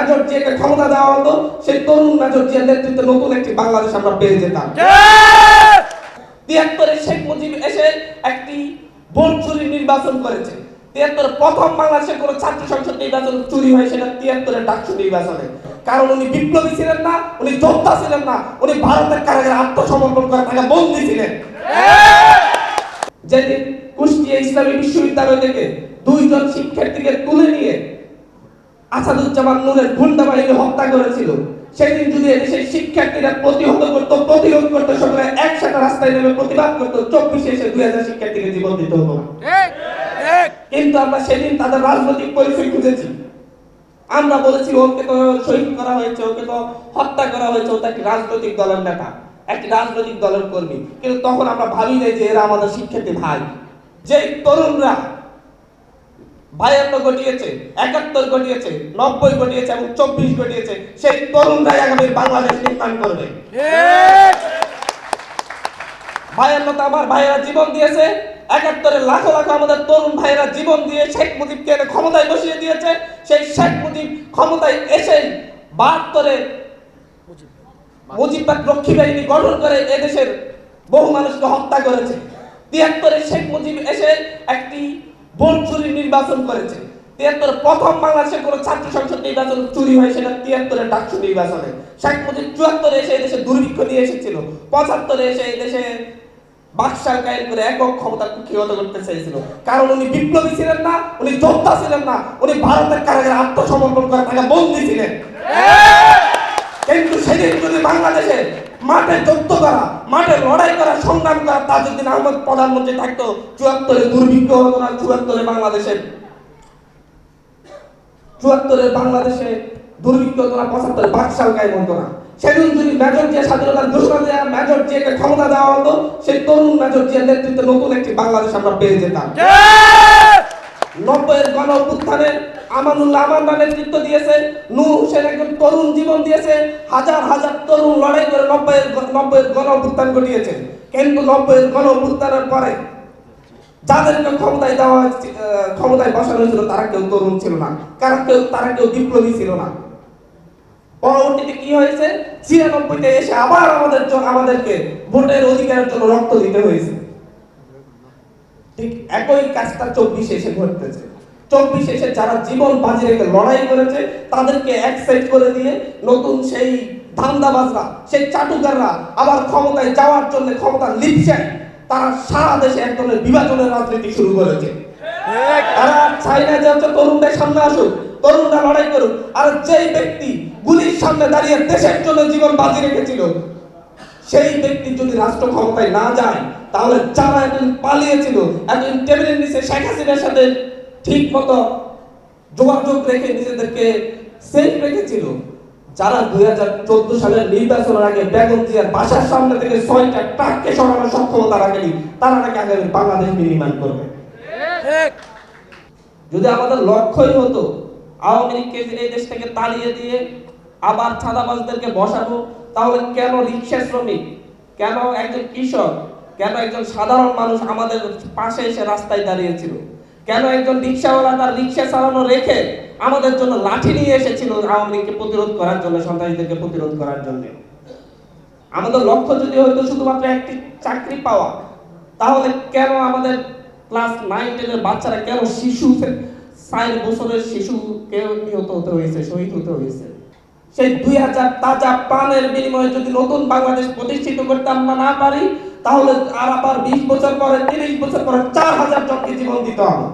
Major জিয়াকে ক্ষমতা দেওয়া হতো সেই তরুণ মেজর জিয়ার নেতৃত্বে নতুন একটি বাংলাদেশ আমরা পেয়ে যেতাম। তিয়াত্তরে শেখ মুজিব এসে একটি ভোট চুরি নির্বাচন করেছে। তিয়াত্তরে প্রথম বাংলাদেশে কোনো ছাত্র সংসদ নির্বাচন চুরি হয় সেটা তিয়াত্তরের ডাকসু নির্বাচনে। কারণ উনি বিপ্লবী ছিলেন না উনি যোদ্ধা ছিলেন না উনি ভারতের কারাগারে আত্মসমর্পণ করে থাকা বন্দী ছিলেন। যেদিন কুষ্টিয়া ইসলামী বিশ্ববিদ্যালয় থেকে দুইজন শিক্ষার্থীকে তুলে নিয়ে আসাদুজ্জামান নূরের গুন্ডা বাহিনী হত্যা করেছিল। সেদিন যদি এদেশের শিক্ষার্থীরা প্রতিহত করতো প্রতিরোধ করতো সবাই একসাথে রাস্তায় নেমে প্রতিবাদ করতো চব্বিশে এসে দুই হাজার শিক্ষার্থীকে জীবন দিতে হতো। কিন্তু আমরা সেদিন তাদের রাজনৈতিক পরিচয় খুঁজেছি। আমরা বলেছি ওকে তো শহীদ করা হয়েছে ওকে তো হত্যা করা হয়েছে ও তো একটি রাজনৈতিক দলের নেতা একটি রাজনৈতিক দলের কর্মী। কিন্তু তখন আমরা ভাবি নাই যে এরা আমাদের শিক্ষার্থী ভাই। যে তরুণরা বায়ান্ন ঘটিয়েছে একাত্তর ঘটিয়েছে নব্বই ঘটিয়েছে এবং চব্বিশ ঘটিয়েছে। সেই তরুণরাই আগামী বাংলাদেশ নির্মাণ করবে। বায়ান্নতে আমার ভাইয়েরা জীবন দিয়েছে একাত্তরে লাখো লাখো আমাদের তরুণ ভাইয়েরা জীবন দিয়ে শেখ মুজিবকে ক্ষমতায় বসিয়ে দিয়েছে। সেই শেখ মুজিব ক্ষমতায় এসে বাহাত্তরে মুজিববাদ রক্ষী বাহিনী গঠন করে এদেশের বহু মানুষকে হত্যা করেছে। তিয়াত্তরে শেখ মুজিব এসে একটি ভোট নির্বাচন করেছে। তিয়াত্তরে প্রথম বাংলাদেশে কোনো ছাত্র সংসদ নির্বাচন চুরি হয় সেটা তিয়াত্তরের ডাকসু নির্বাচনে। শেখ মুজিব চুয়াত্তরে এসে এদেশে দুর্ভিক্ষ নিয়ে এসেছিল। পঁচাত্তরে এসে এদেশে বাকশাল কায়েম করে একক ক্ষমতা কুক্ষিগত করতে চেয়েছিল কারণ উনি বিপ্লবী ছিলেন না উনি যোদ্ধা ছিলেন না উনি ভারতের কারাগারে আত্মসমর্পণ করে থাকা বন্দী ছিলেন। কিন্তু সেদিন যদি বাংলাদেশে মাঠে যুদ্ধ করা মাঠে লড়াই করা, সংগ্রাম করা তাজউদ্দিন আহমদ প্রধানমন্ত্রী থাকতো, চুয়াত্তরে দুর্ভিক্ষ হতো না চুয়াত্তরে বাংলাদেশে চুয়াত্তরে বাংলাদেশে দুর্ভিক্ষ হতো না পঁচাত্তরে বাকশাল কায়েম হতো না সেদিন যদি মেজর জিয়া স্বাধীনতার ঘোষণা দেওয়া মেজর জিয়াকে ক্ষমতা দেওয়া হতো, সেই তরুণ মেজর জিয়ার নেতৃত্বে নতুন একটি বাংলাদেশ আমরা পেয়ে যেতাম। নব্বইয়ের গণ অভ্যুত্থানে আমানুল্লাহ আমানরা নেতৃত্ব দিয়েছে, নূর হোসেন একজন তরুণ জীবন দিয়েছে, হাজার হাজার তরুণ লড়াই করে নব্বইয়ের নব্বইয়ের গণ অভ্যুত্থান ঘটিয়েছে। কিন্তু নব্বইয়ের গণ অভ্যুত্থানের পরে যাদেরকে ক্ষমতায় দেওয়া ক্ষমতায় বসানো হয়েছিল, তারা কেউ তরুণ ছিল না। কারা কেউ, তারা কেউ বিপ্লবী ছিল না। পরবর্তীতে কি হয়েছে? ছিয়ানব্বইতে এসে আবার আমাদের আমাদেরকে ভোটের অধিকারের জন্য রক্ত দিতে হয়েছে। ঠিক একই কাজটা চব্বিশে এসে ঘটতেছে। চব্বিশে এসে যারা জীবন বাজি রেখে লড়াই করেছে, তাদেরকে এক সাইড করে দিয়ে নতুন সেই ধান্দাবাজরা, সেই চাটুকাররা আবার ক্ষমতায় যাওয়ার জন্য ক্ষমতা লিপসায় তারা সারা দেশে এক ধরনের বিভাজনের রাজনীতি শুরু করেছে। তারা চায় না যে হচ্ছে তরুণদের সামনে আসুক, তরুণরা লড়াই করুক, আর যেই ব্যক্তি গুলির সামনে দাঁড়িয়ে দেশের জন্য জীবন বাজি রেখেছিল সেই ব্যক্তি যদি রাষ্ট্র ক্ষমতায় না যায় তাহলে যারা এতদিন পালিয়েছিল এতদিন টেবিলের নিচে শেখ হাসিনার সাথে ঠিক মতো যোগাযোগ রেখে নিজেদেরকে সেফ রেখেছিল যারা দুই হাজার চোদ্দ সালের নির্বাচনের আগে বেগম জিয়ার বাসার সামনে থেকে ছয়টা ট্রাককে সরানোর সক্ষমতা রাখেনি তারা নাকি আগামী বাংলাদেশ নির্মাণ করবে। যদি আমাদের লক্ষ্যই হতো আওয়ামী লীগকে এই দেশ থেকে তাড়িয়ে দিয়ে আবার ছাদাবাজদেরকে বসাবো তাহলে কেন রিক্সা শ্রমিক? কেন একজন কৃষক? কেন একজন সাধারণ মানুষ আমাদের পাশে এসে রাস্তায় দাঁড়িয়েছিল? কেন একজন রিক্সাওয়ালা তার রিক্সা চালানো রেখে আমাদের জন্য লাঠি নিয়ে এসেছিল আওয়ামী লীগকে প্রতিরোধ করার জন্য, সন্ত্রাসীদেরকে প্রতিরোধ করার জন্য? আমাদের লক্ষ্য যদি হয়তো শুধুমাত্র একটি চাকরি পাওয়া, তাহলে কেন আমাদের ক্লাস নাইন, টেনের বাচ্চারা কেন শিশু চার বছরের শিশু কেউ নিহত হতে হয়েছে, শহীদ হতে হয়েছে? সেই দুই হাজার তাজা প্রাণের বিনিময়ে যদি নতুন বাংলাদেশ প্রতিষ্ঠিত করতে আমরা না পারি, তাহলে আর আবার বিশ বছর পরে, তিরিশ বছর পরে চার হাজার জনকে জীবন দিতে হবে।